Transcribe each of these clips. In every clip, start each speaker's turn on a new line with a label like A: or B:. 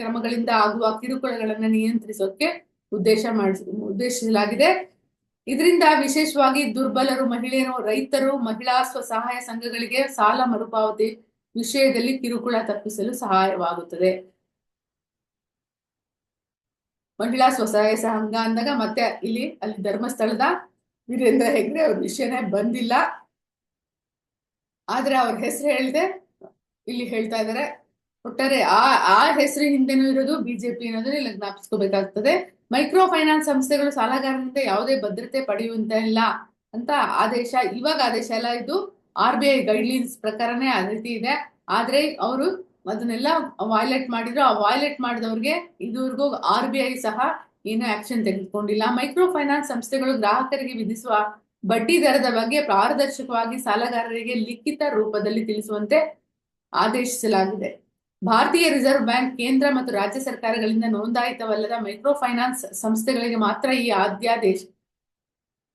A: ಕ್ರಮಗಳಿಂದ ಆಗುವ ಕಿರುಕುಳಗಳನ್ನು ನಿಯಂತ್ರಿಸೋಕೆ ಉದ್ದೇಶ ಮಾಡಿಸ, ಉದ್ದೇಶಿಸಲಾಗಿದೆ. ಇದರಿಂದ ವಿಶೇಷವಾಗಿ ದುರ್ಬಲರು, ಮಹಿಳೆಯರು, ರೈತರು, ಮಹಿಳಾ ಸ್ವಸಹಾಯ ಸಂಘಗಳಿಗೆ ಸಾಲ ಮರುಪಾವತಿ ವಿಷಯದಲ್ಲಿ ಕಿರುಕುಳ ತಪ್ಪಿಸಲು ಸಹಾಯವಾಗುತ್ತದೆ. ಮಹಿಳಾ ಸ್ವಸಹಾಯ ಸಂಘ ಅಂದಾಗ ಮತ್ತೆ ಇಲ್ಲಿ ಅಲ್ಲಿ ಧರ್ಮಸ್ಥಳದ ವೀರೇಂದ್ರ ಹೆಗ್ಡೆ ಅವ್ರ ವಿಷಯನೇ ಬಂದಿಲ್ಲ. ಆದ್ರೆ ಅವ್ರ ಹೆಸರು ಹೇಳಿದೆ ಇಲ್ಲಿ ಹೇಳ್ತಾ ಇದ್ದಾರೆ ಒಟ್ಟಾರೆ ಆ ಆ ಹೆಸರು ಹಿಂದೆನೂ ಇರೋದು ಬಿಜೆಪಿ ಅನ್ನೋದನ್ನ ಜ್ಞಾಪಿಸ್ಕೋಬೇಕಾಗ್ತದೆ. ಮೈಕ್ರೋ ಫೈನಾನ್ಸ್ ಸಂಸ್ಥೆಗಳು ಸಾಲಗಾರರಿಂದ ಯಾವುದೇ ಭದ್ರತೆ ಪಡೆಯುವಂತ ಇಲ್ಲ ಅಂತ ಆದೇಶ, ಇವಾಗ ಆದೇಶ ಎಲ್ಲ ಇದು ಆರ್ ಬಿ ಐ ಗೈಡ್ಲೈನ್ಸ್ ಪ್ರಕಾರನೇ ಆ ರೀತಿ ಇದೆ. ಆದ್ರೆ ಅವರು ಅದನ್ನೆಲ್ಲ ವಾಯ್ಲೆಟ್ ಮಾಡಿದ್ರು, ಆ ವಾಯ್ಲೆಟ್ ಮಾಡಿದವ್ರಿಗೆ ಇದುವರೆಗೂ ಆರ್ ಬಿ ಐ ಸಹ ಏನು ಆಕ್ಷನ್ ತೆಗೆದುಕೊಂಡಿಲ್ಲ. ಮೈಕ್ರೋ ಫೈನಾನ್ಸ್ ಸಂಸ್ಥೆಗಳು ಗ್ರಾಹಕರಿಗೆ ವಿಧಿಸುವ ಬಡ್ಡಿ ದರದ ಬಗ್ಗೆ ಪಾರದರ್ಶಕವಾಗಿ ಸಾಲಗಾರರಿಗೆ ಲಿಖಿತ ರೂಪದಲ್ಲಿ ತಿಳಿಸುವಂತೆ ಆದೇಶಿಸಲಾಗಿದೆ. ಭಾರತೀಯ ರಿಸರ್ವ್ ಬ್ಯಾಂಕ್ ಕೇಂದ್ರ ಮತ್ತು ರಾಜ್ಯ ಸರ್ಕಾರಗಳಿಂದ ನೋಂದಾಯಿತವಲ್ಲದ ಮೈಕ್ರೋ ಫೈನಾನ್ಸ್ ಸಂಸ್ಥೆಗಳಿಗೆ ಮಾತ್ರ ಈ ಆದ್ಯಾದೇಶ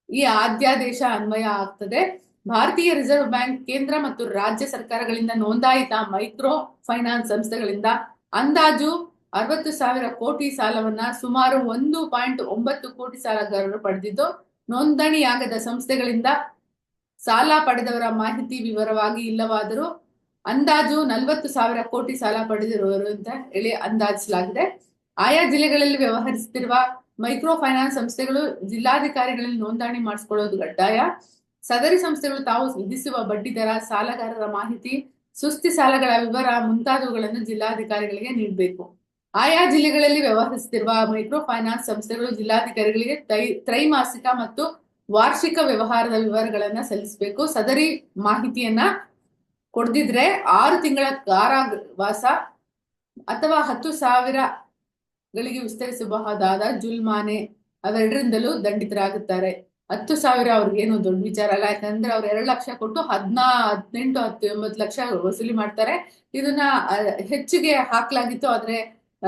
A: ಈ ಆದ್ಯಾದೇಶ ಅನ್ವಯ ಆಗ್ತದೆ. ಭಾರತೀಯ ರಿಸರ್ವ್ ಬ್ಯಾಂಕ್ ಕೇಂದ್ರ ಮತ್ತು ರಾಜ್ಯ ಸರ್ಕಾರಗಳಿಂದ ನೋಂದಾಯಿತ ಮೈಕ್ರೋ ಫೈನಾನ್ಸ್ ಸಂಸ್ಥೆಗಳಿಂದ ಅಂದಾಜು ಅರವತ್ತು ಸಾವಿರ ಕೋಟಿ ಸಾಲವನ್ನ ಸುಮಾರು ಒಂದು ಪಾಯಿಂಟ್ ಒಂಬತ್ತು ಕೋಟಿ ಸಾಲಗಾರರು ಪಡೆದಿದ್ದು, ನೋಂದಣಿಯಾಗದ ಸಂಸ್ಥೆಗಳಿಂದ ಸಾಲ ಪಡೆದವರ ಮಾಹಿತಿ ವಿವರವಾಗಿ ಇಲ್ಲವಾದರೂ ಅಂದಾಜು ನಲವತ್ತು ಸಾವಿರ ಕೋಟಿ ಸಾಲ ಪಡೆದಿರುವರು ಅಂತ ಹೇಳಿ ಅಂದಾಜಿಸಲಾಗಿದೆ. ಆಯಾ ಜಿಲ್ಲೆಗಳಲ್ಲಿ ವ್ಯವಹರಿಸುತ್ತಿರುವ ಮೈಕ್ರೋ ಫೈನಾನ್ಸ್ ಸಂಸ್ಥೆಗಳು ಜಿಲ್ಲಾಧಿಕಾರಿಗಳಲ್ಲಿ ನೋಂದಣಿ ಮಾಡಿಸಿಕೊಳ್ಳೋದು ಕಡ್ಡಾಯ. ಸದರಿ ಸಂಸ್ಥೆಗಳು ತಾವು ವಿಧಿಸುವ ಬಡ್ಡಿ ದರ, ಸಾಲಗಾರರ ಮಾಹಿತಿ, ಸುಸ್ತಿ ಸಾಲಗಳ ವಿವರ ಮುಂತಾದವುಗಳನ್ನು ಜಿಲ್ಲಾಧಿಕಾರಿಗಳಿಗೆ ನೀಡಬೇಕು. ಆಯಾ ಜಿಲ್ಲೆಗಳಲ್ಲಿ ವ್ಯವಹರಿಸುತ್ತಿರುವ ಮೈಕ್ರೋ ಫೈನಾನ್ಸ್ ಸಂಸ್ಥೆಗಳು ಜಿಲ್ಲಾಧಿಕಾರಿಗಳಿಗೆ ತ್ರೈಮಾಸಿಕ ಮತ್ತು ವಾರ್ಷಿಕ ವ್ಯವಹಾರದ ವಿವರಗಳನ್ನ ಸಲ್ಲಿಸಬೇಕು. ಸದರಿ ಮಾಹಿತಿಯನ್ನ ಕೊಡದಿದ್ರೆ ಆರು ತಿಂಗಳ ಕಾರಾವಾಸ ಅಥವಾ ಹತ್ತು ಸಾವಿರಗಳಿಗೆ ವಿಸ್ತರಿಸಬಹುದಾದ ಜುಲ್ಮಾನೆ ಅವೆರಡರಿಂದಲೂ ದಂಡಿತರಾಗುತ್ತಾರೆ. ಹತ್ತು ಸಾವಿರ ಅವ್ರಿಗೇನು ದೊಡ್ಡ ವಿಚಾರ ಅಲ್ಲ. ಯಾಕಂದ್ರೆ ಅವ್ರು ಎರಡು ಲಕ್ಷ ಕೊಟ್ಟು ಹದಿನಾ ಹದಿನೆಂಟು, ಹತ್ತು ಎಂಬತ್ತು ಲಕ್ಷ ವಸೂಲಿ ಮಾಡ್ತಾರೆ. ಇದನ್ನ ಹೆಚ್ಚಿಗೆ ಹಾಕ್ಲಾಗಿತ್ತು. ಆದ್ರೆ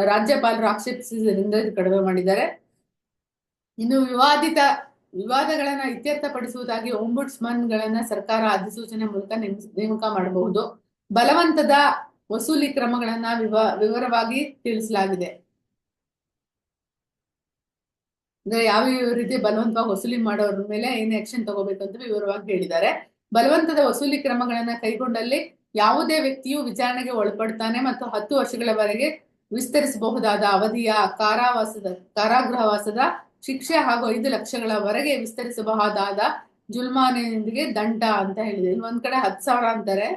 A: ರಾಜ್ಯಪಾಲರು ಆಕ್ಷೇಪಿಸಿದ್ರಿಂದ ಕಡಿಮೆ ಮಾಡಿದ್ದಾರೆ. ಇನ್ನು ವಿವಾದಿತ ವಿವಾದಗಳನ್ನ ಇತ್ಯರ್ಥಪಡಿಸುವುದಾಗಿ ಓಂಬುಡ್ಸ್ಮನ್ ಗಳನ್ನ ಸರ್ಕಾರ ಅಧಿಸೂಚನೆ ಮೂಲಕ ನೇಮಕ ಮಾಡಬಹುದು. ಬಲವಂತದ ವಸೂಲಿ ಕ್ರಮಗಳನ್ನ ವಿವ, ವಿವರವಾಗಿ ತಿಳಿಸಲಾಗಿದೆ. ಅಂದ್ರೆ ಯಾವ ಯಾವ ರೀತಿ ಬಲವಂತವಾಗಿ ವಸೂಲಿ ಮಾಡೋರ ಮೇಲೆ ಏನ್ ಆಕ್ಷನ್ ತಗೋಬೇಕು ಅಂತ ವಿವರವಾಗಿ ಹೇಳಿದ್ದಾರೆ. ಬಲವಂತದ ವಸೂಲಿ ಕ್ರಮಗಳನ್ನ ಕೈಗೊಂಡಲ್ಲಿ ಯಾವುದೇ ವ್ಯಕ್ತಿಯು ವಿಚಾರಣೆಗೆ ಒಳಪಡ್ತಾನೆ ಮತ್ತು ಹತ್ತು ವರ್ಷಗಳವರೆಗೆ ವಿಸ್ತರಿಸಬಹುದಾದ ಅವಧಿಯ ಕಾರಾವಾಸದ, ಕಾರಾಗೃಹವಾಸದ ಶಿಕ್ಷೆ ಹಾಗೂ ಐದು ಲಕ್ಷಗಳವರೆಗೆ ವಿಸ್ತರಿಸಬಹುದಾದ ಜುಲ್ಮಾನೆಯೊಂದಿಗೆ ದಂಡ ಅಂತ ಹೇಳಿದೆ. ಒಂದ್ ಕಡೆ ಹತ್ತು ಸಾವಿರ ಅಂತಾರೆ.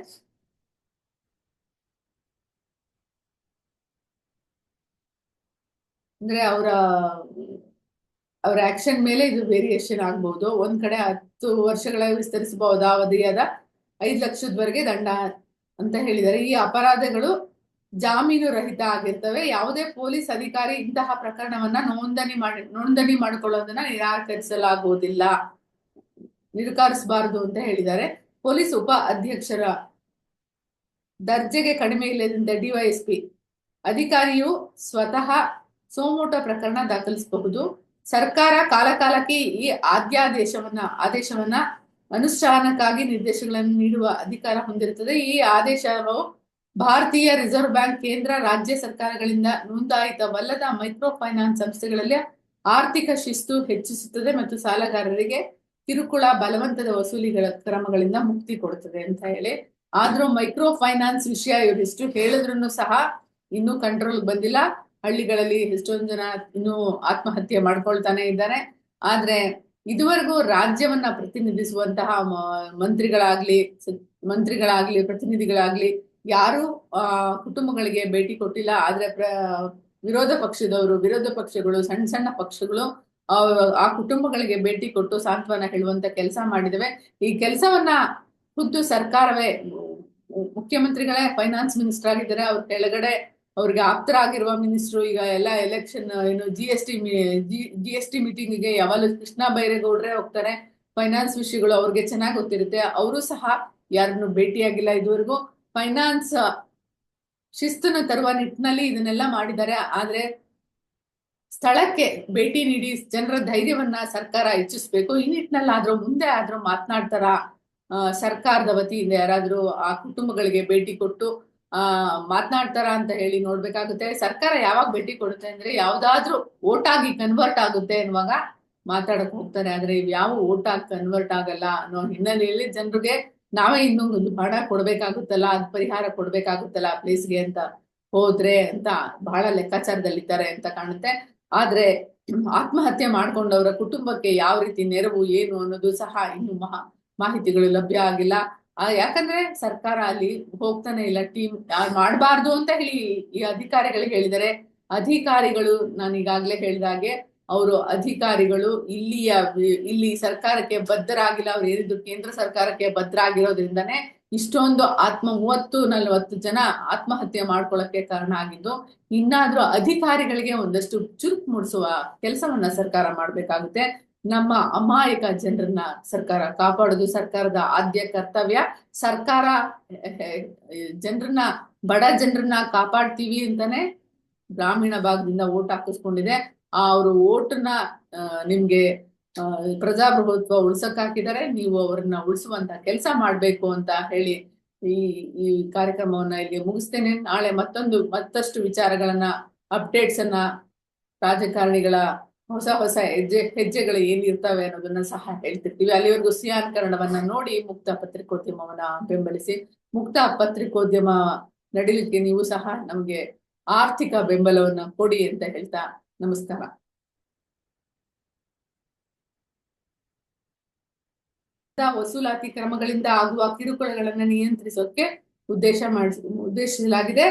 A: ಅಂದ್ರೆ ಅವರ ಅವರ ಆಕ್ಷನ್ ಮೇಲೆ ಇದು ವೇರಿಯೇಷನ್ ಆಗ್ಬಹುದು ಒಂದ್ ಕಡೆ ಹತ್ತು ವರ್ಷಗಳ ವಿಸ್ತರಿಸಬಹುದ ಅವಧಿಯಾದ ಐದು ಲಕ್ಷದವರೆಗೆ ದಂಡ ಅಂತ ಹೇಳಿದ್ದಾರೆ. ಈ ಅಪರಾಧಗಳು ಜಾಮೀನು ರಹಿತ ಆಗಿರ್ತವೆ. ಯಾವುದೇ ಪೊಲೀಸ್ ಅಧಿಕಾರಿ ಇಂತಹ ಪ್ರಕರಣವನ್ನ ನೋಂದಣಿ ಮಾಡಿ, ನೋಂದಣಿ ಮಾಡಿಕೊಳ್ಳೋದನ್ನ ನಿರಾಕರಿಸಲಾಗುವುದಿಲ್ಲ. ನಿರಾಕರಿಸಬಾರದು ಅಂತ ಹೇಳಿದ್ದಾರೆ. ಪೊಲೀಸ್ ಉಪ ಅಧ್ಯಕ್ಷರ ದರ್ಜೆಗೆ ಕಡಿಮೆ ಇಲ್ಲದಂತೆ ಡಿವೈಎಸ್ಪಿ ಅಧಿಕಾರಿಯು ಸ್ವತಃ ಸೋಮೋಟ ಪ್ರಕರಣ ದಾಖಲಿಸಬಹುದು. ಸರ್ಕಾರ ಕಾಲಕಾಲಕ್ಕೆ ಈ ಆದ್ಯಾದೇಶವನ್ನ, ಆದೇಶವನ್ನ ಅನುಷ್ಠಾನಕ್ಕಾಗಿ ನಿರ್ದೇಶಗಳನ್ನು ನೀಡುವ ಅಧಿಕಾರ ಹೊಂದಿರುತ್ತದೆ. ಈ ಆದೇಶವು ಭಾರತೀಯ ರಿಸರ್ವ್ ಬ್ಯಾಂಕ್ ಕೇಂದ್ರ ರಾಜ್ಯ ಸರ್ಕಾರಗಳಿಂದ ನೋಂದಾಯಿತವಲ್ಲದ ಮೈಕ್ರೋ ಫೈನಾನ್ಸ್ ಸಂಸ್ಥೆಗಳಲ್ಲಿ ಆರ್ಥಿಕ ಶಿಸ್ತು ಹೆಚ್ಚಿಸುತ್ತದೆ ಮತ್ತು ಸಾಲಗಾರರಿಗೆ ಕಿರುಕುಳ ಬಲವಂತದ ವಸೂಲಿಗಳ ಕ್ರಮಗಳಿಂದ ಮುಕ್ತಿ ಕೊಡುತ್ತದೆ ಅಂತ ಹೇಳಿ. ಆದ್ರೂ ಮೈಕ್ರೋ ಫೈನಾನ್ಸ್ ವಿಷಯ ಇವರಿಷ್ಟು ಹೇಳಿದ್ರು ಸಹ ಇನ್ನೂ ಕಂಟ್ರೋಲ್ ಬಂದಿಲ್ಲ. ಹಳ್ಳಿಗಳಲ್ಲಿ ಎಷ್ಟೊಂದು ಜನ ಇನ್ನೂ ಆತ್ಮಹತ್ಯೆ ಮಾಡ್ಕೊಳ್ತಾನೆ ಇದ್ದಾರೆ. ಆದ್ರೆ ಇದುವರೆಗೂ ರಾಜ್ಯವನ್ನ ಪ್ರತಿನಿಧಿಸುವಂತಹ ಮಂತ್ರಿಗಳಾಗ್ಲಿ ಮಂತ್ರಿಗಳಾಗ್ಲಿ, ಪ್ರತಿನಿಧಿಗಳಾಗ್ಲಿ ಯಾರು ಕುಟುಂಬಗಳಿಗೆ ಭೇಟಿ ಕೊಟ್ಟಿಲ್ಲ, ಆದ್ರೆ ವಿರೋಧ ಪಕ್ಷದವರು, ವಿರೋಧ ಪಕ್ಷಗಳು, ಸಣ್ಣ ಸಣ್ಣ ಪಕ್ಷಗಳು, ಆ- ಕುಟುಂಬಗಳಿಗೆ ಭೇಟಿ ಕೊಟ್ಟು ಸಾಂತ್ವನ ಹೇಳುವಂತ ಕೆಲಸ ಮಾಡಿದವೆ. ಈ ಕೆಲಸವನ್ನ ಖುದ್ದು ಸರ್ಕಾರವೇ, ಮುಖ್ಯಮಂತ್ರಿಗಳೇ ಫೈನಾನ್ಸ್ ಮಿನಿಸ್ಟರ್ ಆಗಿದ್ದಾರೆ, ಅವ್ರ ಕೆಳಗಡೆ ಅವ್ರಿಗೆ ಆಪ್ತರಾಗಿರುವ ಮಿನಿಸ್ಟ್ರು ಈಗ ಎಲ್ಲ ಎಲೆಕ್ಷನ್ ಏನು G S T G S T ಮೀಟಿಂಗಿಗೆ ಯಾವಾಗಲೂ ಕೃಷ್ಣ ಬೈರೇಗೌಡ್ರೆ ಹೋಗ್ತಾರೆ. ಫೈನಾನ್ಸ್ ವಿಷಯಗಳು ಅವ್ರಿಗೆ ಚೆನ್ನಾಗಿ ಗೊತ್ತಿರುತ್ತೆ. ಅವರು ಸಹ ಯಾರನ್ನು ಭೇಟಿಯಾಗಿಲ್ಲ ಇದುವರೆಗೂ. ಫೈನಾನ್ಸ್, ಶಿಸ್ತನ್ನು ತರುವ ನಿಟ್ಟಿನಲ್ಲಿ ಇದನ್ನೆಲ್ಲ ಮಾಡಿದ್ದಾರೆ. ಆದ್ರೆ ಸ್ಥಳಕ್ಕೆ ಭೇಟಿ ನೀಡಿ ಜನರ ಧೈರ್ಯವನ್ನ ಸರ್ಕಾರ ಹೆಚ್ಚಿಸ್ಬೇಕು. ಈ ನಿಟ್ಟಿನಲ್ಲಿ ಆದ್ರೂ ಮುಂದೆ ಆದ್ರೂ ಮಾತನಾಡ್ತಾರ ಸರ್ಕಾರದ ವತಿಯಿಂದ ಯಾರಾದ್ರೂ ಆ ಕುಟುಂಬಗಳಿಗೆ ಭೇಟಿ ಕೊಟ್ಟು, ಆ, ಮಾತನಾಡ್ತಾರ ಅಂತ ಹೇಳಿ ನೋಡ್ಬೇಕಾಗುತ್ತೆ. ಸರ್ಕಾರ ಯಾವಾಗ ಭೇಟಿ ಕೊಡುತ್ತೆ ಅಂದ್ರೆ ಯಾವ್ದಾದ್ರೂ ಓಟ್ ಆಗಿ ಕನ್ವರ್ಟ್ ಆಗುತ್ತೆ ಅನ್ನುವಾಗ ಮಾತಾಡಕ್ ಹೋಗ್ತಾರೆ. ಆದ್ರೆ ಇವ್ ಯಾವ ಓಟ್ ಆಗಿ ಕನ್ವರ್ಟ್ ಆಗಲ್ಲ ಅನ್ನೋ ಹಿನ್ನೆಲೆಯಲ್ಲಿ ಜನರಿಗೆ ನಾವೇ ಇನ್ನೊಂದು ಹಣ ಕೊಡ್ಬೇಕಾಗುತ್ತಲ್ಲ ಅದ್ ಪರಿಹಾರ ಕೊಡ್ಬೇಕಾಗುತ್ತಲ್ಲ ಆ ಪ್ಲೇಸ್ಗೆ ಅಂತ ಹೋದ್ರೆ ಅಂತ ಬಹಳ ಲೆಕ್ಕಾಚಾರದಲ್ಲಿದ್ದಾರೆ ಅಂತ ಕಾಣುತ್ತೆ. ಆದ್ರೆ ಆತ್ಮಹತ್ಯೆ ಮಾಡ್ಕೊಂಡವರ ಕುಟುಂಬಕ್ಕೆ ಯಾವ ರೀತಿ ನೆರವು ಏನು ಅನ್ನೋದು ಸಹ ಇನ್ನು ಮಹಾ ಮಾಹಿತಿಗಳು ಲಭ್ಯ ಆಗಿಲ್ಲ. ಆ, ಯಾಕಂದ್ರೆ ಸರ್ಕಾರ ಅಲ್ಲಿ ಹೋಗ್ತಾನೆ ಇಲ್ಲ ಟೀಮ್ ಮಾಡಬಾರ್ದು ಅಂತ ಹೇಳಿ ಈ ಅಧಿಕಾರಿಗಳು ಹೇಳಿದರೆ ಅಧಿಕಾರಿಗಳು ನಾನು ಈಗಾಗ್ಲೇ ಹೇಳಿದಾಗೆ ಅವರು ಅಧಿಕಾರಿಗಳು ಇಲ್ಲಿಯ, ಇಲ್ಲಿ ಸರ್ಕಾರಕ್ಕೆ ಬದ್ಧರಾಗಿಲ್ಲ, ಅವ್ರು ಏನಿದ್ರು ಕೇಂದ್ರ ಸರ್ಕಾರಕ್ಕೆ ಬದ್ಧರಾಗಿರೋದ್ರಿಂದನೇ ಇಷ್ಟೊಂದು ಆತ್ಮ, ಮೂವತ್ತು, ನಲವತ್ತು ಜನ ಆತ್ಮಹತ್ಯೆ ಮಾಡ್ಕೊಳ್ಳಕ್ಕೆ ಕಾರಣ ಆಗಿದ್ದು, ಇನ್ನಾದ್ರೂ ಅಧಿಕಾರಿಗಳಿಗೆ ಒಂದಷ್ಟು ಚುರುಕು ಮೂಡಿಸುವ ಕೆಲಸವನ್ನ ಸರ್ಕಾರ ಮಾಡ್ಬೇಕಾಗುತ್ತೆ. ನಮ್ಮ ಅಮಾಯಕ ಜನರನ್ನ ಸರ್ಕಾರ ಕಾಪಾಡೋದು ಸರ್ಕಾರದ ಆದ್ಯ ಕರ್ತವ್ಯ. ಸರ್ಕಾರ ಜನರನ್ನ, ಬಡ ಜನರನ್ನ ಕಾಪಾಡ್ತೀವಿ ಅಂತಾನೆ ಗ್ರಾಮೀಣ ಭಾಗದಿಂದ ಓಟ್ ಹಾಕಿಸ್ಕೊಂಡಿದೆ. ಅವರು ಓಟನ್ನ ನಿಮ್ಗೆ ಪ್ರಜಾಪ್ರಭುತ್ವ ಉಳ್ಸಕ್ ಹಾಕಿದ್ದಾರೆ ನೀವು ಅವ್ರನ್ನ ಉಳಿಸುವಂತ ಕೆಲಸ ಮಾಡ್ಬೇಕು ಅಂತ ಹೇಳಿ ಈ ಈ ಕಾರ್ಯಕ್ರಮವನ್ನ ಇಲ್ಲಿ ಮುಗಿಸ್ತೇನೆ. ನಾಳೆ ಮತ್ತೊಂದು, ಮತ್ತಷ್ಟು ವಿಚಾರಗಳನ್ನ ಅಪ್ಡೇಟ್ಸ್ ಅನ್ನ ರಾಜಕಾರಣಿಗಳ ಹೊಸ ಹೊಸ ಹೆಜ್ಜೆ, ಹೆಜ್ಜೆಗಳು ಏನಿರ್ತವೆ ಅನ್ನೋದನ್ನ ಸಹ ಹೇಳ್ತಿರ್ತೀವಿ ಅಲ್ಲಿವರೆಗೂ ಸಿಯಾನ್ ಕನ್ನಡವನ್ನ ನೋಡಿ ಮುಕ್ತ ಪತ್ರಿಕೋದ್ಯಮವನ್ನ ಬೆಂಬಲಿಸಿ, ಮುಕ್ತ ಪತ್ರಿಕೋದ್ಯಮ ನಡೀಲಿಕ್ಕೆ ನೀವು ಸಹ ನಮ್ಗೆ ಆರ್ಥಿಕ ಬೆಂಬಲವನ್ನ ಕೊಡಿ ಅಂತ ಹೇಳ್ತಾ ನಮಸ್ಕಾರ. ವಸೂಲಾತಿ ಕ್ರಮಗಳಿಂದ ಆಗುವ ಕಿರುಕುಳಗಳನ್ನ ನಿಯಂತ್ರಿಸೋಕೆ ಉದ್ದೇಶ ಮಾಡಿಸ, ಉದ್ದೇಶಿಸಲಾಗಿದೆ.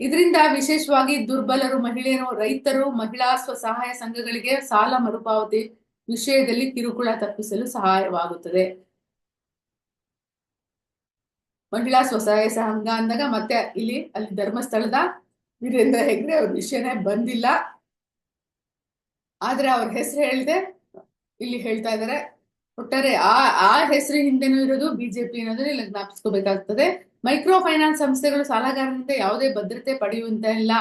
A: ಇದರಿಂದ ವಿಶೇಷವಾಗಿ ದುರ್ಬಲರು, ಮಹಿಳೆಯರು, ರೈತರು, ಮಹಿಳಾ ಸ್ವಸಹಾಯ ಸಂಘಗಳಿಗೆ ಸಾಲ ಮರುಪಾವತಿ ವಿಷಯದಲ್ಲಿ ಕಿರುಕುಳ ತಪ್ಪಿಸಲು ಸಹಾಯವಾಗುತ್ತದೆ. ಮಹಿಳಾ ಸ್ವಸಹಾಯ ಸಂಘ ಅಂದಾಗ ಮತ್ತೆ ಇಲ್ಲಿ ಅಲ್ಲಿ ಧರ್ಮಸ್ಥಳದ ವೀರೇಂದ್ರ ಹೆಗ್ಡೆ ಅವ್ರ ವಿಷಯನೇ ಬಂದಿಲ್ಲ. ಆದ್ರೆ ಅವ್ರ ಹೆಸರು ಹೇಳಿದೆ ಇಲ್ಲಿ ಹೇಳ್ತಾ ಇದ್ದಾರೆ ಒಟ್ಟಾರೆ ಆ ಆ ಹೆಸರು ಹಿಂದೆನೂ ಇರೋದು ಬಿಜೆಪಿ ಅನ್ನೋದನ್ನ ಇಲ್ಲಿ ಜ್ಞಾಪಿಸ್ಕೋಬೇಕಾಗ್ತದೆ. ಮೈಕ್ರೋ ಫೈನಾನ್ಸ್ ಸಂಸ್ಥೆಗಳು ಸಾಲಗಾರರಿಂದ ಯಾವುದೇ ಭದ್ರತೆ ಪಡೆಯುವಂತ ಇಲ್ಲ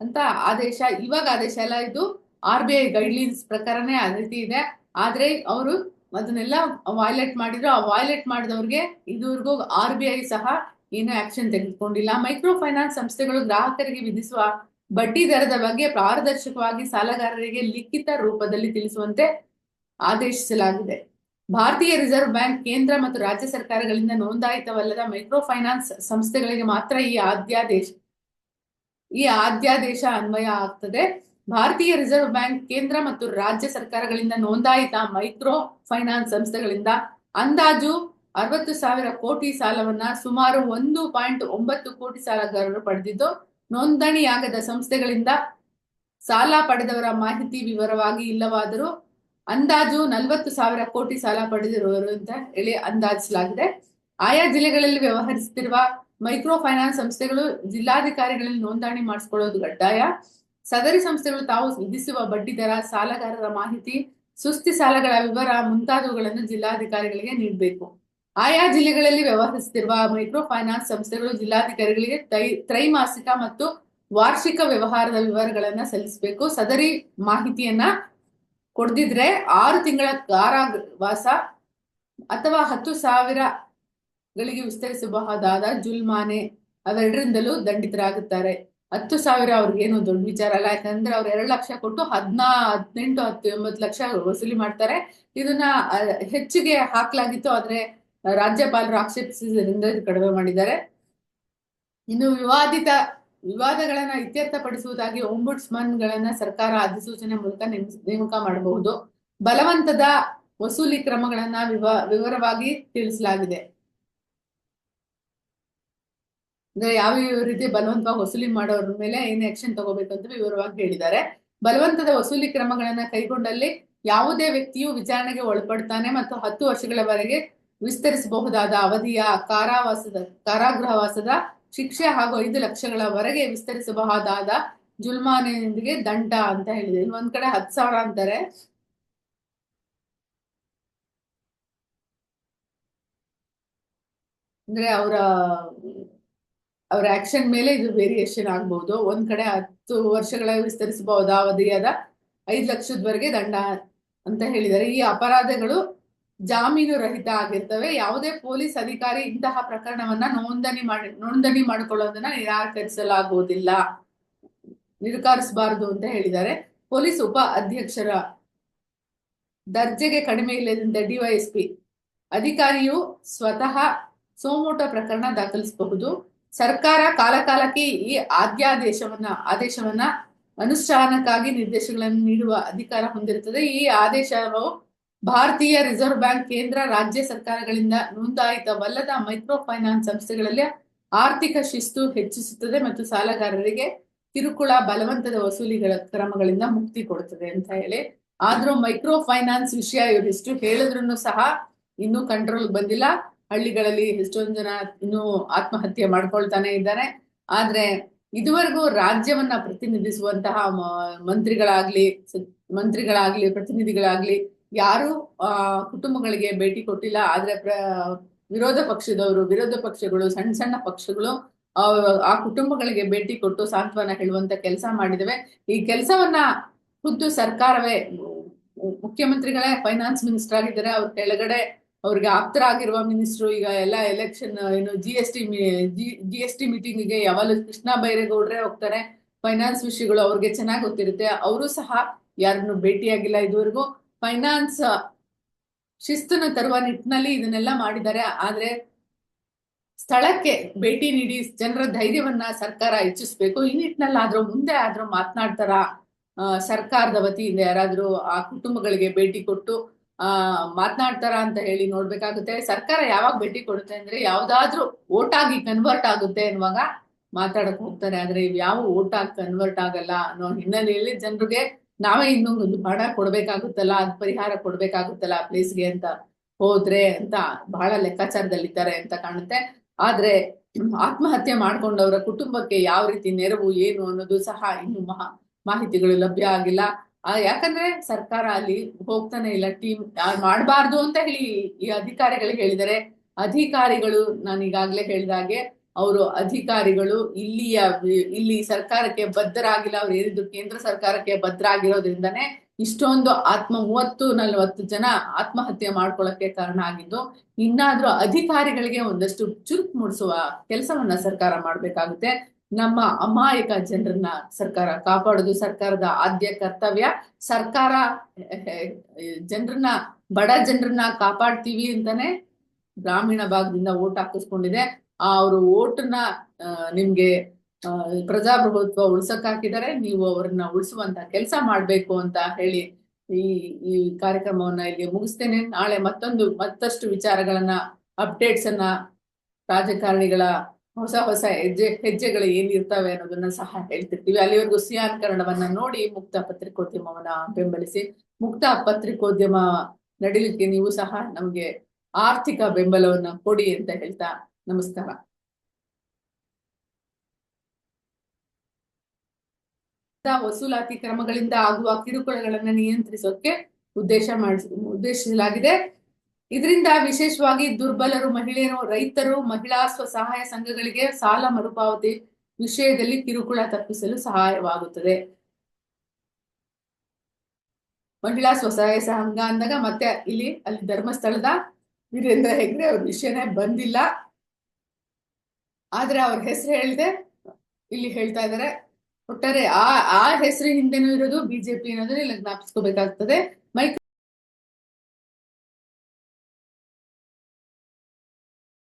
A: ಅಂತ ಆದೇಶ, ಇವಾಗ ಆದೇಶ ಎಲ್ಲ ಇದು ಆರ್ ಬಿ ಐ ಗೈಡ್ಲೈನ್ಸ್ ಪ್ರಕಾರನೇ ಆ ರೀತಿ ಇದೆ. ಆದ್ರೆ ಅವರು ಅದನ್ನೆಲ್ಲ ವಾಯ್ಲೆಟ್ ಮಾಡಿದ್ರು. ಆ ವಾಯ್ಲೆಟ್ ಮಾಡಿದವ್ರಿಗೆ ಇದುವರೆಗೂ ಆರ್ ಬಿ ಐ ಸಹ ಏನು ಆಕ್ಷನ್ ತೆಗೆದುಕೊಂಡಿಲ್ಲ. ಮೈಕ್ರೋ ಫೈನಾನ್ಸ್ ಸಂಸ್ಥೆಗಳು ಗ್ರಾಹಕರಿಗೆ ವಿಧಿಸುವ ಬಡ್ಡಿ ದರದ ಬಗ್ಗೆ ಪಾರದರ್ಶಕವಾಗಿ ಸಾಲಗಾರರಿಗೆ ಲಿಖಿತ ರೂಪದಲ್ಲಿ ತಿಳಿಸುವಂತೆ ಆದೇಶಿಸಲಾಗಿದೆ. ಭಾರತೀಯ ರಿಸರ್ವ್ ಬ್ಯಾಂಕ್, ಕೇಂದ್ರ ಮತ್ತು ರಾಜ್ಯ ಸರ್ಕಾರಗಳಿಂದ ನೋಂದಾಯಿತವಲ್ಲದ ಮೈಕ್ರೋ ಫೈನಾನ್ಸ್ ಸಂಸ್ಥೆಗಳಿಗೆ ಮಾತ್ರ ಈ ಆದ್ಯಾದೇಶ ಈ ಆದ್ಯಾದೇಶ ಅನ್ವಯ ಆಗ್ತದೆ. ಭಾರತೀಯ ರಿಸರ್ವ್ ಬ್ಯಾಂಕ್, ಕೇಂದ್ರ ಮತ್ತು ರಾಜ್ಯ ಸರ್ಕಾರಗಳಿಂದ ನೋಂದಾಯಿತ ಮೈಕ್ರೋ ಫೈನಾನ್ಸ್ ಸಂಸ್ಥೆಗಳಿಂದ ಅಂದಾಜು ಅರವತ್ತು ಸಾವಿರ ಕೋಟಿ ಸಾಲವನ್ನ ಸುಮಾರು ಒಂದು ಪಾಯಿಂಟ್ ಒಂಬತ್ತು ಕೋಟಿ ಸಾಲಗಾರರು ಪಡೆದಿದ್ದು ನೋಂದಣಿಯಾಗದ ಸಂಸ್ಥೆಗಳಿಂದ ಸಾಲ ಪಡೆದವರ ಮಾಹಿತಿ ವಿವರವಾಗಿ ಇಲ್ಲವಾದರೂ ಅಂದಾಜು ನಲವತ್ತು ಸಾವಿರ ಕೋಟಿ ಸಾಲ ಪಡೆದಿರುವರು ಅಂತ ಹೇಳಿ ಅಂದಾಜಿಸಲಾಗಿದೆ. ಆಯಾ ಜಿಲ್ಲೆಗಳಲ್ಲಿ ವ್ಯವಹರಿಸುತ್ತಿರುವ ಮೈಕ್ರೋ ಫೈನಾನ್ಸ್ ಸಂಸ್ಥೆಗಳು ಜಿಲ್ಲಾಧಿಕಾರಿಗಳಲ್ಲಿ ನೋಂದಣಿ ಮಾಡಿಸಿಕೊಳ್ಳೋದು ಕಡ್ಡಾಯ. ಸದರಿ ಸಂಸ್ಥೆಗಳು ತಾವು ವಿಧಿಸುವ ಬಡ್ಡಿ ದರ, ಸಾಲಗಾರರ ಮಾಹಿತಿ, ಸುಸ್ತಿ ಸಾಲಗಳ ವಿವರ ಮುಂತಾದವುಗಳನ್ನು ಜಿಲ್ಲಾಧಿಕಾರಿಗಳಿಗೆ ನೀಡಬೇಕು. ಆಯಾ ಜಿಲ್ಲೆಗಳಲ್ಲಿ ವ್ಯವಹರಿಸುತ್ತಿರುವ ಮೈಕ್ರೋ ಫೈನಾನ್ಸ್ ಸಂಸ್ಥೆಗಳು ಜಿಲ್ಲಾಧಿಕಾರಿಗಳಿಗೆ ತ್ರೈಮಾಸಿಕ ಮತ್ತು ವಾರ್ಷಿಕ ವ್ಯವಹಾರದ ವಿವರಗಳನ್ನ ಸಲ್ಲಿಸಬೇಕು. ಸದರಿ ಮಾಹಿತಿಯನ್ನ ಕೊಡದಿದ್ರೆ ಆರು ತಿಂಗಳ ಕಾರಾವಾಸ ಅಥವಾ ಹತ್ತು ಸಾವಿರಗಳಿಗೆ ವಿಸ್ತರಿಸಬಹುದಾದ ಜುಲ್ಮಾನೆ ಅವೆರಡರಿಂದಲೂ ದಂಡಿತರಾಗುತ್ತಾರೆ. ಹತ್ತು ಸಾವಿರ ಅವ್ರಿಗೇನು ದೊಡ್ಡ ವಿಚಾರ ಅಲ್ಲ. ಯಾಕಂದ್ರೆ ಅವ್ರು ಎರಡು ಲಕ್ಷ ಕೊಟ್ಟು ಹದಿನಾ, ಹದಿನೆಂಟು ಹತ್ತು ಎಂಬತ್ತು ಲಕ್ಷ ವಸೂಲಿ ಮಾಡ್ತಾರೆ. ಇದನ್ನ ಹೆಚ್ಚಿಗೆ ಹಾಕ್ಲಾಗಿತ್ತು, ಆದ್ರೆ ರಾಜ್ಯಪಾಲರು ಆಕ್ಷೇಪಿಸಿದ್ದರಿಂದ ಕಡಿಮೆ ಮಾಡಿದ್ದಾರೆ. ಇನ್ನು ವಿವಾದಿತ ವಿವಾದಗಳನ್ನ ಇತ್ಯರ್ಥಪಡಿಸುವುದಾಗಿ ಗಳನ್ನ ಸರ್ಕಾರ ಅಧಿಸೂಚನೆ ಮೂಲಕ ನೇಮಕ ಮಾಡಬಹುದು. ಬಲವಂತದ ವಸೂಲಿ ಕ್ರಮಗಳನ್ನ ವಿವ, ವಿವರವಾಗಿ ತಿಳಿಸಲಾಗಿದೆ. ಅಂದ್ರೆ ಯಾವ ಯಾವ ರೀತಿ ಬಲವಂತವಾಗಿ ವಸೂಲಿ ಮಾಡೋರ ಮೇಲೆ ಏನ್ ಆಕ್ಷನ್ ತಗೋಬೇಕು ಅಂತ ವಿವರವಾಗಿ ಹೇಳಿದ್ದಾರೆ. ಬಲವಂತದ ವಸೂಲಿ ಕ್ರಮಗಳನ್ನ ಕೈಗೊಂಡಲ್ಲಿ ಯಾವುದೇ ವ್ಯಕ್ತಿಯು ವಿಚಾರಣೆಗೆ ಒಳಪಡ್ತಾನೆ ಮತ್ತು ಹತ್ತು ವರ್ಷಗಳವರೆಗೆ ವಿಸ್ತರಿಸಬಹುದಾದ ಅವಧಿಯ ಕಾರಾವಾಸದ, ಕಾರಾಗೃಹವಾಸದ ಶಿಕ್ಷೆ ಹಾಗೂ ಐದು ಲಕ್ಷಗಳವರೆಗೆ ವಿಸ್ತರಿಸಬಹುದಾದ ಜುಲ್ಮಾನೆಯೊಂದಿಗೆ ದಂಡ ಅಂತ ಹೇಳಿದೆ. ಒಂದ್ ಕಡೆ ಹತ್ತು ಸಾವಿರ ಅಂತಾರೆ. ಅಂದ್ರೆ ಅವರ ಅವರ ಆಕ್ಷನ್ ಮೇಲೆ ಇದು ವೇರಿಯೇಷನ್ ಆಗ್ಬಹುದು ಒಂದ್ ಕಡೆ ಹತ್ತು ವರ್ಷಗಳ ವಿಸ್ತರಿಸಬಹುದಾದ ಅವಧಿಯಾದ ಐದು ಲಕ್ಷದವರೆಗೆ ದಂಡ ಅಂತ ಹೇಳಿದ್ದಾರೆ. ಈ ಅಪರಾಧಗಳು ಜಾಮೀನು ರಹಿತ ಆಗಿರ್ತವೆ. ಯಾವುದೇ ಪೊಲೀಸ್ ಅಧಿಕಾರಿ ಇಂತಹ ಪ್ರಕರಣವನ್ನ ನೋಂದಣಿ ಮಾಡಿ, ನೋಂದಣಿ ಮಾಡಿಕೊಳ್ಳೋದನ್ನ ನಿರಾಕರಿಸಲಾಗುವುದಿಲ್ಲ. ನಿರಾಕರಿಸಬಾರದು ಅಂತ ಹೇಳಿದ್ದಾರೆ. ಪೊಲೀಸ್ ಉಪ ಅಧ್ಯಕ್ಷರ ದರ್ಜೆಗೆ ಕಡಿಮೆ ಇಲ್ಲದಿಂದ ಡಿವೈಎಸ್ಪಿ ಅಧಿಕಾರಿಯು ಸ್ವತಃ ಸೋಮೋಟ ಪ್ರಕರಣ ದಾಖಲಿಸಬಹುದು. ಸರ್ಕಾರ ಕಾಲಕಾಲಕ್ಕೆ ಈ ಆದ್ಯಾದೇಶವನ್ನ, ಆದೇಶವನ್ನ ಅನುಷ್ಠಾನಕ್ಕಾಗಿ ನಿರ್ದೇಶಗಳನ್ನು ನೀಡುವ ಅಧಿಕಾರ ಹೊಂದಿರುತ್ತದೆ. ಈ ಆದೇಶವು ಭಾರತೀಯ ರಿಸರ್ವ್ ಬ್ಯಾಂಕ್ ಕೇಂದ್ರ ರಾಜ್ಯ ಸರ್ಕಾರಗಳಿಂದ ನೋಂದಾಯಿತವಲ್ಲದ ಮೈಕ್ರೋ ಫೈನಾನ್ಸ್ ಸಂಸ್ಥೆಗಳಲ್ಲಿ ಆರ್ಥಿಕ ಶಿಸ್ತು ಹೆಚ್ಚಿಸುತ್ತದೆ ಮತ್ತು ಸಾಲಗಾರರಿಗೆ ಕಿರುಕುಳ ಬಲವಂತದ ವಸೂಲಿಗಳ ಕ್ರಮಗಳಿಂದ ಮುಕ್ತಿ ಕೊಡುತ್ತದೆ ಅಂತ ಹೇಳಿ. ಆದ್ರೂ ಮೈಕ್ರೋ ಫೈನಾನ್ಸ್ ವಿಷಯ ಇವರಿಷ್ಟು ಹೇಳಿದ್ರು ಸಹ ಇನ್ನೂ ಕಂಟ್ರೋಲ್ ಬಂದಿಲ್ಲ. ಹಳ್ಳಿಗಳಲ್ಲಿ ಎಷ್ಟೊಂದು ಜನ ಇನ್ನೂ ಆತ್ಮಹತ್ಯೆ ಮಾಡ್ಕೊಳ್ತಾನೆ ಇದ್ದಾರೆ. ಆದ್ರೆ ಇದುವರೆಗೂ ರಾಜ್ಯವನ್ನ ಪ್ರತಿನಿಧಿಸುವಂತಹ ಮಂತ್ರಿಗಳಾಗ್ಲಿ ಮಂತ್ರಿಗಳಾಗ್ಲಿ, ಪ್ರತಿನಿಧಿಗಳಾಗ್ಲಿ ಯಾರು ಕುಟುಂಬಗಳಿಗೆ ಭೇಟಿ ಕೊಟ್ಟಿಲ್ಲ. ಆದ್ರೆ ವಿರೋಧ ಪಕ್ಷದವರು, ವಿರೋಧ ಪಕ್ಷಗಳು ಸಣ್ಣ ಸಣ್ಣ ಪಕ್ಷಗಳು, ಆ ಕುಟುಂಬಗಳಿಗೆ ಭೇಟಿ ಕೊಟ್ಟು ಸಾಂತ್ವನ ಹೇಳುವಂತ ಕೆಲಸ ಮಾಡಿದವೆ. ಈ ಕೆಲಸವನ್ನ ಖುದ್ದು ಸರ್ಕಾರವೇ, ಮುಖ್ಯಮಂತ್ರಿಗಳೇ ಫೈನಾನ್ಸ್ ಮಿನಿಸ್ಟರ್ ಆಗಿದ್ದಾರೆ. ಅವ್ರ ಕೆಳಗಡೆ ಅವ್ರಿಗೆ ಆಪ್ತರಾಗಿರುವ ಮಿನಿಸ್ಟ್ರು ಈಗ ಎಲ್ಲ ಎಲೆಕ್ಷನ್ ಏನು G S T G S T ಮೀಟಿಂಗಿಗೆ ಯಾವಾಗಲೂ ಕೃಷ್ಣ ಬೈರೇಗೌಡ್ರೆ ಹೋಗ್ತಾರೆ. ಫೈನಾನ್ಸ್ ವಿಷಯಗಳು ಅವ್ರಿಗೆ ಚೆನ್ನಾಗಿ ಗೊತ್ತಿರುತ್ತೆ. ಅವರು ಸಹ ಯಾರನ್ನು ಭೇಟಿಯಾಗಿಲ್ಲ ಇದುವರೆಗೂ. ಫೈನಾನ್ಸ್ ಶಿಸ್ತನ್ನು ತರುವ ನಿಟ್ಟಿನಲ್ಲಿ ಇದನ್ನೆಲ್ಲ ಮಾಡಿದ್ದಾರೆ. ಆದ್ರೆ ಸ್ಥಳಕ್ಕೆ ಭೇಟಿ ನೀಡಿ ಜನರ ಧೈರ್ಯವನ್ನ ಸರ್ಕಾರ ಹೆಚ್ಚಿಸ್ಬೇಕು. ಈ ನಿಟ್ಟಿನಲ್ಲಿ ಆದ್ರೂ ಮುಂದೆ ಆದ್ರೂ ಮಾತನಾಡ್ತಾರ ಸರ್ಕಾರದ ವತಿಯಿಂದ ಯಾರಾದ್ರೂ ಆ ಕುಟುಂಬಗಳಿಗೆ ಭೇಟಿ ಕೊಟ್ಟು, ಆ, ಮಾತನಾಡ್ತಾರ ಅಂತ ಹೇಳಿ ನೋಡ್ಬೇಕಾಗುತ್ತೆ. ಸರ್ಕಾರ ಯಾವಾಗ ಭೇಟಿ ಕೊಡುತ್ತೆ ಅಂದ್ರೆ ಯಾವ್ದಾದ್ರೂ ಓಟ್ ಆಗಿ ಕನ್ವರ್ಟ್ ಆಗುತ್ತೆ ಅನ್ನುವಾಗ ಮಾತಾಡಕ್ ಹೋಗ್ತಾರೆ. ಆದ್ರೆ ಇವ್ ಯಾವ ಓಟ್ ಆಗಿ ಕನ್ವರ್ಟ್ ಆಗಲ್ಲ ಅನ್ನೋ ಹಿನ್ನೆಲೆಯಲ್ಲಿ ಜನರಿಗೆ ನಾವೇ ಇನ್ನೂ ಒಂದು ಹಣ ಕೊಡ್ಬೇಕಾಗುತ್ತಲ್ಲ, ಅದ್ ಪರಿಹಾರ ಕೊಡ್ಬೇಕಾಗುತ್ತಲ್ಲ ಆ ಪ್ಲೇಸ್ಗೆ ಅಂತ ಹೋದ್ರೆ ಅಂತ ಬಹಳ ಲೆಕ್ಕಾಚಾರದಲ್ಲಿದ್ದಾರೆ ಅಂತ ಕಾಣುತ್ತೆ. ಆದ್ರೆ ಆತ್ಮಹತ್ಯೆ ಮಾಡ್ಕೊಂಡವರ ಕುಟುಂಬಕ್ಕೆ ಯಾವ ರೀತಿ ನೆರವು, ಏನು ಅನ್ನೋದು ಸಹ ಇನ್ನು ಮಹಾ ಮಾಹಿತಿಗಳು ಲಭ್ಯ ಆಗಿಲ್ಲ. ಯಾಕಂದ್ರೆ ಸರ್ಕಾರ ಅಲ್ಲಿ ಹೋಗ್ತಾನೆ ಇಲ್ಲ ಟೀಮ್ ಮಾಡಬಾರ್ದು ಅಂತ ಹೇಳಿ ಈ ಅಧಿಕಾರಿಗಳು ಹೇಳಿದರೆ ಅಧಿಕಾರಿಗಳು ನಾನು ಈಗಾಗ್ಲೇ ಹೇಳಿದಾಗೆ ಅವರು ಅಧಿಕಾರಿಗಳು ಇಲ್ಲಿಯ, ಇಲ್ಲಿ ಸರ್ಕಾರಕ್ಕೆ ಬದ್ಧರಾಗಿಲ್ಲ, ಅವ್ರು ಏನಿದ್ರು ಕೇಂದ್ರ ಸರ್ಕಾರಕ್ಕೆ ಬದ್ಧರಾಗಿರೋದ್ರಿಂದನೇ ಇಷ್ಟೊಂದು ಆತ್ಮ, ಮೂವತ್ತು, ನಲವತ್ತು ಜನ ಆತ್ಮಹತ್ಯೆ ಮಾಡ್ಕೊಳ್ಳಕ್ಕೆ ಕಾರಣ ಆಗಿದ್ದು, ಇನ್ನಾದ್ರೂ ಅಧಿಕಾರಿಗಳಿಗೆ ಒಂದಷ್ಟು ಚುರುಕು ಮೂಡಿಸುವ ಕೆಲಸವನ್ನ ಸರ್ಕಾರ ಮಾಡ್ಬೇಕಾಗುತ್ತೆ. ನಮ್ಮ ಅಮಾಯಕ ಜನರನ್ನ ಸರ್ಕಾರ ಕಾಪಾಡೋದು ಸರ್ಕಾರದ ಆದ್ಯ ಕರ್ತವ್ಯ. ಸರ್ಕಾರ ಜನರನ್ನ, ಬಡ ಜನರನ್ನ ಕಾಪಾಡ್ತೀವಿ ಅಂತಾನೆ ಗ್ರಾಮೀಣ ಭಾಗದಿಂದ ಓಟ್ ಹಾಕಿಸ್ಕೊಂಡಿದೆ. ಅವರು ಓಟನ್ನ ನಿಮ್ಗೆ ಆ, ಪ್ರಜಾಪ್ರಭುತ್ವ ಉಳ್ಸಕ್ ಹಾಕಿದ್ದಾರೆ ನೀವು ಅವ್ರನ್ನ ಉಳಿಸುವಂತ ಕೆಲಸ ಮಾಡ್ಬೇಕು ಅಂತ ಹೇಳಿ ಈ ಈ ಕಾರ್ಯಕ್ರಮವನ್ನ ಇಲ್ಲಿ ಮುಗಿಸ್ತೇನೆ. ನಾಳೆ ಮತ್ತೊಂದು ಮತ್ತಷ್ಟು ವಿಚಾರಗಳನ್ನ ಅಪ್ಡೇಟ್ಸ್ ಅನ್ನ ರಾಜಕಾರಣಿಗಳ ಹೊಸ ಹೊಸ ಹೆಜ್ಜೆ ಹೆಜ್ಜೆಗಳು ಏನಿರ್ತವೆ ಅನ್ನೋದನ್ನ ಸಹ ಹೇಳ್ತಿರ್ತೀವಿ. ಅಲ್ಲಿವರೆಗೂ ಸಿಯಾನ್ ಕನ್ನಡವನ್ನ ನೋಡಿ ಮುಕ್ತ ಪತ್ರಿಕೋದ್ಯಮವನ್ನ ಬೆಂಬಲಿಸಿ ಮುಕ್ತ ಪತ್ರಿಕೋದ್ಯಮ ನಡೀಲಿಕ್ಕೆ ನೀವು ಸಹ ನಮ್ಗೆ ಆರ್ಥಿಕ ಬೆಂಬಲವನ್ನ ಕೊಡಿ ಅಂತ ಹೇಳ್ತಾ ನಮಸ್ಕಾರ. ವಸೂಲಾತಿ ಕ್ರಮಗಳಿಂದ ಆಗುವ ಕಿರುಕುಳಗಳನ್ನ ನಿಯಂತ್ರಿಸೋಕೆ ಉದ್ದೇಶ ಮಾಡಿಸ, ಉದ್ದೇಶಿಸಲಾಗಿದೆ. ಇದರಿಂದ ವಿಶೇಷವಾಗಿ ದುರ್ಬಲರು, ಮಹಿಳೆಯರು, ರೈತರು, ಮಹಿಳಾ ಸ್ವಸಹಾಯ ಸಂಘಗಳಿಗೆ ಸಾಲ ಮರುಪಾವತಿ ವಿಷಯದಲ್ಲಿ ಕಿರುಕುಳ ತಪ್ಪಿಸಲು ಸಹಾಯವಾಗುತ್ತದೆ. ಮಹಿಳಾ ಸ್ವಸಹಾಯ ಸಂಘ ಅಂದಾಗ ಮತ್ತೆ ಇಲ್ಲಿ, ಅಲ್ಲಿ ಧರ್ಮಸ್ಥಳದ ವೀರೇಂದ್ರ ಹೆಗ್ಡೆ ಅವ್ರ ವಿಷಯನೇ ಬಂದಿಲ್ಲ. ಆದ್ರೆ ಅವ್ರ ಹೆಸರು ಹೇಳಿದೆ ಇಲ್ಲಿ ಹೇಳ್ತಾ ಇದ್ದಾರೆ ಒಟ್ಟಾರೆ ಆ ಆ ಹೆಸರು ಹಿಂದೆನೂ ಇರೋದು ಬಿಜೆಪಿ ಅನ್ನೋದನ್ನ ಇಲ್ಲಿ ಜ್ಞಾಪಿಸ್ಕೋಬೇಕಾಗ್ತದೆ ಮೈಕ್